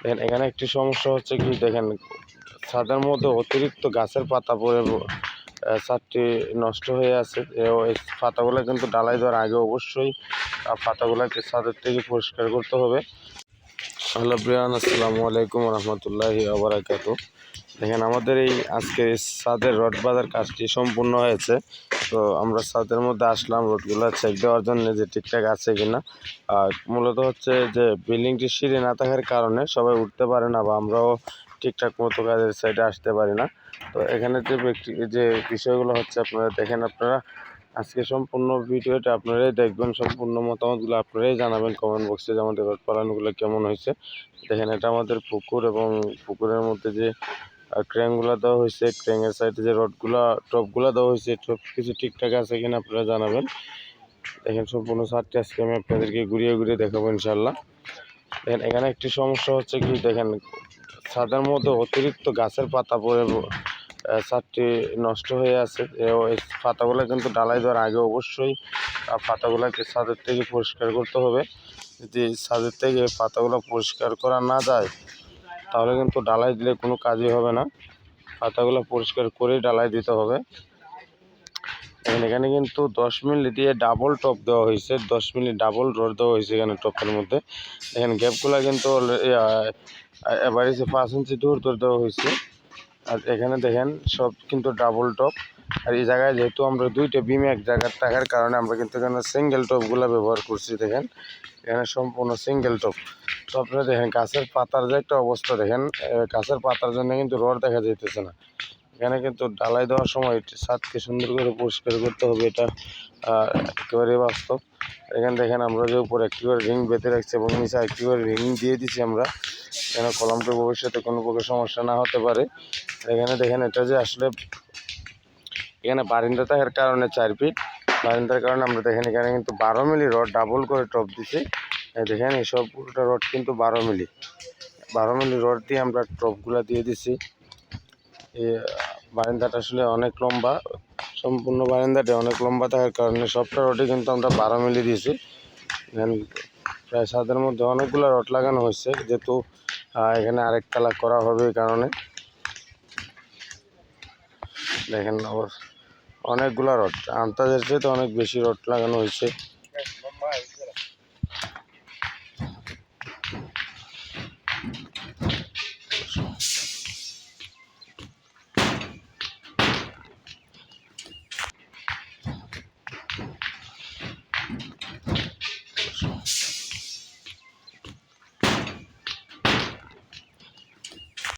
দেখেন, এখানে একটি সমস্যা হচ্ছে কি, দেখেন, ছাদের মধ্যে অতিরিক্ত গাছের পাতা পড়ে ছাদটি নষ্ট হয়ে আছে। এই পাতাগুলো কিন্তু ডালাই দেওয়ার আগে অবশ্যই পাতাগুলোকে ছাদের থেকে পরিষ্কার করতে হবে। হ্যালো প্রিয়ান আসসালামু আলাইকুম রহমতুল্লাহি আবরাকাত দেখেন, আমাদের এই আজকে সাদের রড বাঁধার কাজটি সম্পূর্ণ হয়েছে। তো আমরা ছাদের মধ্যে আসলাম, রোডগুলো চেক দেওয়ার জন্য যে ঠিকঠাক আছে কিনা। আর মূলত হচ্ছে যে বিল্ডিংটি সিঁড়ি না থাকার কারণে সবাই উঠতে পারে না বা আমরাও ঠিকঠাক মতো কাজের সাইডে আসতে পারি না। তো এখানে যে ব্যক্তি যে বিষয়গুলো হচ্ছে আপনারা দেখেন, আপনারা আজকে সম্পূর্ণ ভিডিওটা আপনারাই দেখবেন, সম্পূর্ণ মতামতগুলো আপনারাই জানাবেন কমেন্ট বক্সে যে আমাদের পালানোগুলো কেমন হয়েছে। দেখেন, এটা আমাদের পুকুর এবং পুকুরের মধ্যে যে ক্র্যাংগুলো দেওয়া হয়েছে ক্র্যাঙের সাইডে যে রডগুলো টপগুলো দেওয়া হয়েছে টপ কিছু ঠিকঠাক আছে কিনা আপনারা জানাবেন। দেখেন, সম্পূর্ণ সারটি আজকে আমি আপনাদেরকে ঘুরিয়ে ঘুরিয়ে দেখাবো ইনশাল্লাহ দেখেন, এখানে একটি সমস্যা হচ্ছে কি, দেখেন, ছাদের মধ্যে অতিরিক্ত গাছের পাতা পড়ে ছাদটি নষ্ট হয়ে আছে। এই পাতাগুলো কিন্তু ডালাই দেওয়ার আগে অবশ্যই পাতাগুলোকে ছাদের থেকে পরিষ্কার করতে হবে। যদি ছাদের থেকে পাতাগুলো পরিষ্কার করা না যায়, তাহলে কিন্তু ডালাই দিলে কোনো কাজই হবে না। পাতাগুলো পরিষ্কার করেই ডালাই দিতে হবে। এখন কিন্তু দশ মিনিট দিয়ে ডাবল টপ দেওয়া হয়েছে। দশ মিনিট ডাবল রড দেওয়া হয়েছে এখানে টপের মধ্যে। এখানে গ্যাপগুলো কিন্তু এবার পাঁচ ইঞ্চি দূর দূর দেওয়া হয়েছে। আর এখানে দেখেন সব কিন্তু ডাবল টপ আর এই জায়গায় যেহেতু আমরা দুইটা বিম এক জায়গার থাকার কারণে আমরা কিন্তু এখানে সিঙ্গেল টপগুলো ব্যবহার করছি, দেখেন। এখানে সম্পূর্ণ সিঙ্গেল টপ তো আপনারা দেখেন, গাছের পাতার যে একটা অবস্থা, দেখেন গাছের পাতার জন্য কিন্তু রড দেখা যাইতেছে না। এখানে কিন্তু ডালাই দেওয়ার সময় ছাদকে সুন্দর করে পরিষ্কার করতে হবে, এটা একেবারে বাস্তব। এখানে দেখেন, আমরা যে উপরে একটি করে রিং বেঁধে রাখছি এবং নিচে একটি করে রিং দিয়ে দিচ্ছি আমরা। যেন কলমটা ভবিষ্যতে কোনো প্রকার সমস্যা না হতে পারে। এখানে দেখেন, এটা যে আসলে এখানে বারিন্দা থাকার কারণে চার ফিট বারিন্দার কারণে আমরা দেখেন, এখানে কিন্তু বারো মিলি রড ডাবল করে টপ দিছি। দেখেন, এই সব পুরোটা রড কিন্তু বারো মিলি। বারো মিলি রড দিয়ে আমরা টপগুলা দিয়ে দিছি। এই বারিন্দাটা আসলে অনেক লম্বা। সম্পূর্ণ বারিন্দাটা অনেক লম্বা থাকার কারণে সবটা রডে কিন্তু আমরা বারো মিলি দিয়েছি। প্রায় সাদের মধ্যে অনেকগুলো রড লাগানো হয়েছে, যেহেতু এখানে আরেক তালা করা হবে এই কারণে। দেখেন অনেকগুলা রড চেয়ে তো অনেক বেশি রড লাগানো হয়েছে